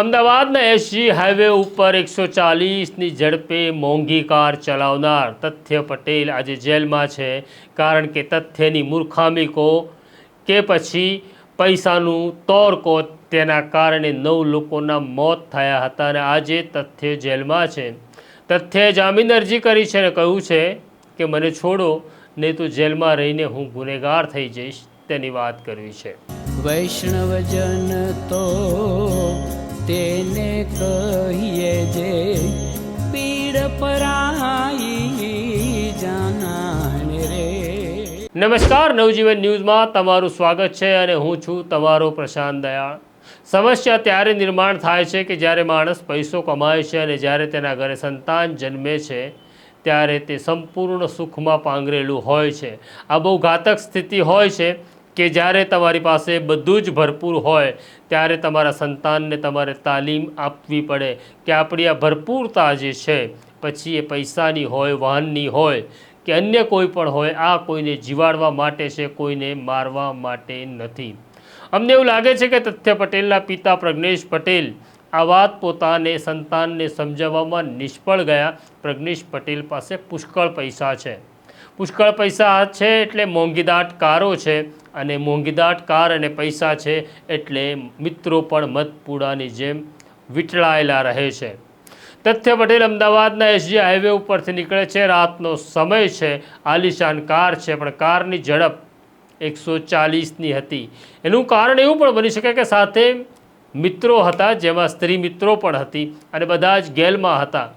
અમદાવાદના SG highway ઉપર એકસો ચાલીસની ઝડપે મોંઘી કાર ચલાવનાર તથ્ય પટેલ આજે જેલમાં છે. કારણ કે તથ્યની મૂર્ખામી કહો કે પછી પૈસાનું તોર કહો તેના કારણે નવ લોકોના મોત થયા હતા અને આજે તથ્ય જેલમાં છે. તથ્યએ જામીન અરજી કરી છે અને કહ્યું છે કે મને છોડો, નહીં તો જેલમાં રહીને હું ગુનેગાર થઈ જઈશ. તેની વાત કરવી છે. વૈષ્ણવજન તો તેને કહીએ જે પીડ પરાઈ જાણે રે. નમસ્કાર, નવજીવન ન્યૂઝમાં તમારું સ્વાગત છે અને હું છું તમારો પ્રશાંત દયાળ. સમસ્યા ત્યારે નિર્માણ થાય છે કે જ્યારે માણસ પૈસો કમાય છે અને જ્યારે તેના ઘરે સંતાન જન્મે છે, ત્યારે તે સંપૂર્ણ સુખમાં પાંગરેલું હોય છે. આ બહુ ઘાતક સ્થિતિ હોય છે કે જ્યારે તમારી પાસે બધું જ ભરપૂર હોય, ત્યારે તમારા સંતાનને તમારે તાલીમ આપવી પડે કે આપણી આ ભરપૂરતા જે છે, પછી એ પૈસાની હોય, વાહનની હોય કે અન્ય કોઈ પણ હોય, આ કોઈને જીવાડવા માટે છે, કોઈને મારવા માટે નથી. અમને એવું લાગે છે કે તથ્ય પટેલના પિતા પ્રજ્ઞેશ પટેલ આ વાત પોતાને સંતાનને સમજાવવામાં નિષ્ફળ ગયા. પ્રજ્ઞેશ પટેલ પાસે પુષ્કળ પૈસા છે. પુષ્કળ પૈસા છે એટલે મોંઘીદાટ કારો છે અને મોંઘીદાટ કાર અને પૈસા છે એટલે મિત્રો પણ મધપુડાની જેમ વીંટળાયેલા રહે છે. તથ્ય પટેલ અમદાવાદના એસજી હાઈવે ઉપરથી નીકળે છે. રાતનો સમય છે. આલિશાન કાર છે, પણ કારની ઝડપ એકસો ચાલીસની હતી. એનું કારણ એવું પણ બની શકે કે સાથે મિત્રો હતા, જેમાં સ્ત્રી મિત્રો પણ હતી અને બધા જ ગેલમાં હતા.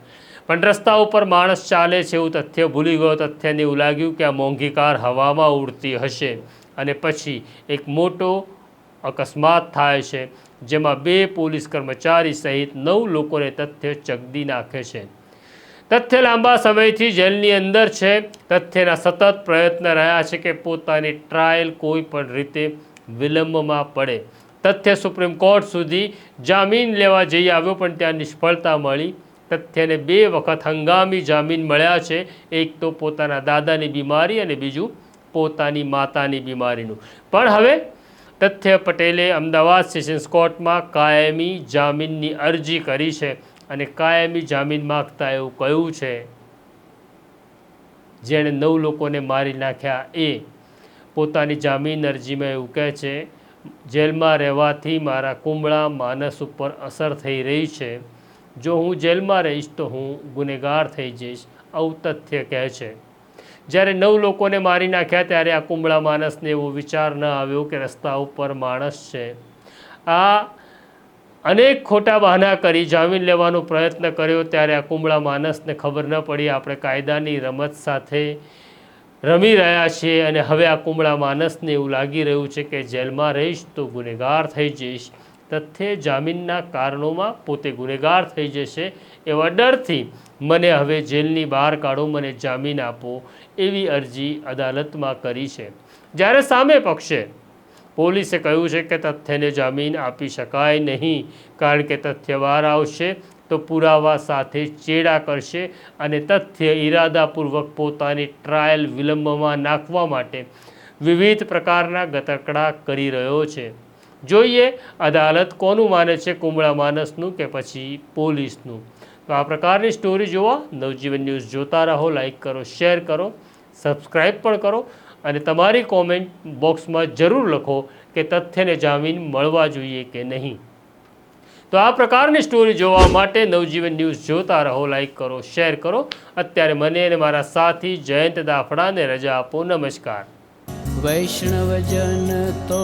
પણ રસ્તા ઉપર માણસ ચાલે છે એવું તથ્ય ભૂલી ગયો. તથ્યને એવું લાગ્યું કે આ મોંઘી કાર હવામાં ઉડતી હશે અને પછી એક મોટો અકસ્માત થાય છે, જેમાં બે પોલીસ કર્મચારી સહિત નવ લોકોને તથ્ય ચગદી નાખે છે. તથ્ય લાંબા સમયથી જેલની અંદર છે. તથ્યના સતત પ્રયત્ન રહ્યા છે કે પોતાની ટ્રાયલ કોઈ પણ રીતે વિલંબમાં પડે. તથ્ય સુપ્રીમ કોર્ટ સુધી જામીન લેવા જઈ આવ્યો, પણ ત્યાં નિષ્ફળતા મળી તથ્યને બે વખત હંગામી જામીન મળ્યા છે. એક તો પોતાના દાદાની બીમારી અને બીજું પોતાની માતાની બીમારીનું. પણ હવે તથ્ય પટેલે અમદાવાદ સેશન્સ કોર્ટમાં કાયમી જામીનની અરજી કરી છે અને કાયમી જામીન માગતા એવું કહ્યું છે. જેણે નવ લોકોને મારી નાખ્યા. એ પોતાની જામીન અરજીમાં એવું કહે છે, જેલમાં રહેવાથી મારા કુંબળા માનસ ઉપર અસર થઈ રહી છે. જો હું જેલમાં રહીશ તો હું ગુનેગાર થઈ જઈશ, આવું તથ્ય કહે છે. જ્યારે નવ લોકોને મારી નાખ્યા ત્યારે આ કુંબળા માણસને એવો વિચાર ન આવ્યો કે રસ્તા ઉપર માણસ છે. આ અનેક ખોટા બહાના કરી જામીન લેવાનો પ્રયત્ન કર્યો ત્યારે આ કુંબળા માણસને ખબર ન પડી, આપણે કાયદાની રમત સાથે રમી રહ્યા છીએ અને હવે આ કુંબળા માણસને એવું લાગી રહ્યું છે કે જેલમાં રહીશ તો ગુનેગાર થઈ જઈશ. તથ્ય જામીનના કારણોમાં પોતે ગુનેગાર થઈ જશે એવા ડરથી મને હવે જેલની બહાર કાઢો, મને જામીન આપો એવી અરજી અદાલતમાં કરી છે. જ્યારે સામે પક્ષે પોલીસે કહ્યું છે કે તથ્યને જામીન આપી શકાય નહીં કારણ કે તથ્ય બહાર આવશે તો પુરાવા સાથે ચેડા કરશે અને તથ્ય ઈરાદાપૂર્વક પોતાની ટ્રાયલ વિલંબમાં નાખવા માટે વિવિધ પ્રકારના ગતકડા કરી રહ્યો છે. જોઈએ અદાલત કોનું માને છે કુંબળા માનસનું કે પછી પોલીસનું? તો આ પ્રકારની સ્ટોરી જોવા નવજીવન ન્યૂઝ જોતા રહો લાઇક કરો શેર કરો સબસ્ક્રાઈબ પણ કરો અને તમારી કોમેન્ટ બોક્સમાં જરૂર લખો કે તથ્યને જામીન મળવા જોઈએ કે નહીં. તો આ પ્રકારની સ્ટોરી જોવા માટે નવજીવન ન્યૂઝ જોતા રહો લાઇક કરો શેર કરો. અત્યારે મને અને મારા સાથી જયંત દાફડાને રજા આપો. નમસ્કાર. વૈષ્ણવજન તો